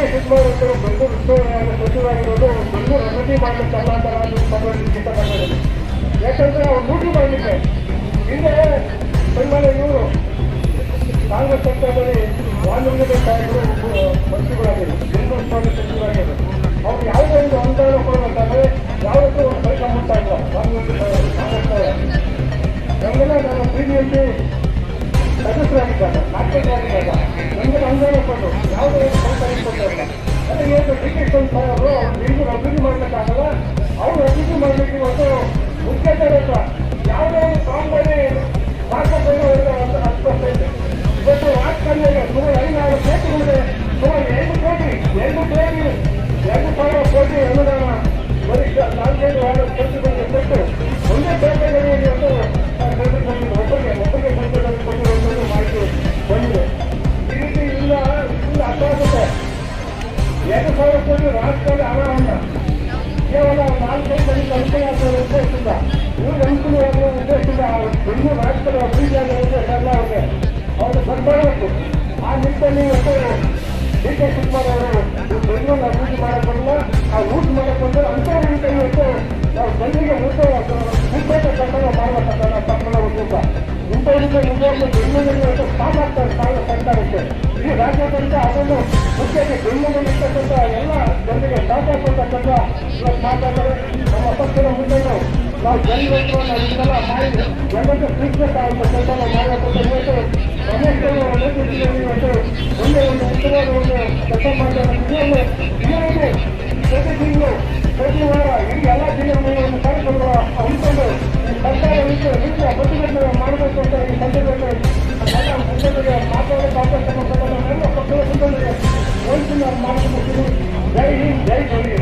ಅವರು ಬೆಂಗಳೂರು ಉಸ್ತುವಾರಿ ಸಚಿವರಾಗಿರೋದು ಬೆಂಗಳೂರು ಅಭಿವೃದ್ಧಿ ಮಾಡಲಿಕ್ಕಲ್ಲ ಅಂತ ನಾನು ಮಾತಾಡಲಿಕ್ಕೆ ಇಷ್ಟಪಡ್ತೀನಿ ಯಾಕಂದ್ರೆ ಅವ್ರು ಲೂಟಿ ಮಾಡಲಿಕ್ಕೆ ಹಿಂದೆ ಸನ್ಮಾನ್ಯ ಇವರು ಕಾಂಗ್ರೆಸ್ ಸರ್ಕಾರದಲ್ಲಿ ಅವ್ರು ಯಾವುದೇ ಒಂದು ಅನುದಾನ ಕೊಡಬೇಕಾದ್ರೆ ಯಾವುದಕ್ಕೂ ಒಂದು ಪೈಸ ಮುಟ್ತಾ ಇಲ್ಲ ನಮಗೆಲ್ಲ ನಾನು ಬಿ ಬಿ ಎಂ ಪಿ ಸದಸ್ಯರಾಗಿದ್ದಾಗ ನಾಟಕರಾಗಿದ್ದಾಗ ನಮಗೆ ಯಾವುದೇ ಒಂದು ಕೊಟ್ಟಿಲ್ಲ ಅವರು ಅವರು ಬೆಂಗಳೂರು ಅಭಿವೃದ್ಧಿ ಮಾಡಲಿಕ್ಕಾಗಲ್ಲ ಎರಡು ಸಾವಿರ ಕೋಟಿ ರಾಷ್ಟ್ರದ ಹಣವನ್ನು ಕೇವಲ ನಾಲ್ಕೈದು ಅನುಕೂಲ ಆಗ್ತದೆ ಉದ್ದೇಶದಿಂದ, ಇವ್ರಿಗೆ ಅನುಕೂಲವಾಗುವ ಉದ್ದೇಶದಿಂದ ಇನ್ನೂ ರಾಜಕೀಯ ಅಭಿವೃದ್ಧಿ ಆಗುವ ಉದ್ದೇಶ ಅವರಿಗೆ ಅವ್ರಿಗೆ ಅವರು ಬರ್ಬಾರಬೇಕು ಆ ನಿಟ್ಟಿನಲ್ಲಿ ಇವತ್ತು ಡಿ ಕೆ ಶಿವಕುಮಾರ್ ಅವರು ಬೆಂಗಳೂರು ಅಭಿವೃದ್ಧಿ ಮಾಡಿಕೊಂಡು ಆ ಊಟ ಮಾಡಿಕೊಂಡು ಅಂತ ರೀತಿಯಲ್ಲಿ ಇವತ್ತು ನಾವು ಜನರಿಗೆ ಊಟ ಉದ್ದೇಶ ಕಟ್ಟಡ ಮಾಡಬೇಕಂತ ಪಟ್ಟಣ ಉದ್ದೇಶ ಇಂಥ ರೀತಿಯ ನಿಜವಾಗ್ಲೂ ಬೆಂಗಳೂರಿನಲ್ಲಿ ಸ್ಟಾಪ್ ಆಗ್ತಾರೆ ಸರ್ಕಾರಕ್ಕೆ ಈ ರಾಜ್ಯಾದ್ಯಂತ ಅದನ್ನು ಮುಖ್ಯವಾಗಿ ಬೆಂಗಳೂರಿನಲ್ಲಿರ್ತಕ್ಕಂಥ ಎಲ್ಲ ಜನರಿಗೆ ಸಾಕಾಗ್ತಕ್ಕಂಥ ಮಾತಾಡಿದರೆ ನಮ್ಮ ಪಕ್ಷದ ಮುಂದೆಯೂ ನಾವು ಜನರಿಗೆ ನಾವು ಮಾಡಿ, ಜನರಿಗೆ ಸ್ವೀಕರಿಸಬೇಕಾದ ಕೆಲಸ ನಾವು ಮಾಡಬೇಕು ಇವತ್ತು ರಮೇಶ್ ಅವರು ನೇತೃತ್ವದಲ್ಲಿ ಒಂದೇ, ಒಂದು ಉತ್ತರವಾದ ಒಂದು ಕೆಲಸ ನಿಜವಾಗ್ಲೂ ಇನ್ನೊಂದು, ಪ್ರತಿ ತಿಂಗಳು, ಪ್ರತಿ ವಾರ ಎಲ್ಲ ಒಂದು ಕಾರ್ಯಕ್ರಮ ಹಮ್ಮಿಕೊಂಡು ಸರ್ಕಾರ ರೀತಿಯ ಪ್ರತಿಭಟನೆ ಮಾಡಬೇಕು ಅಂತ ಈ ಸಂದರ್ಭದಲ್ಲಿ ಎಲ್ಲ ಕೊಟ್ಟಲ್ಲ ಎಲ್ಲ ಪಕ್ಷದ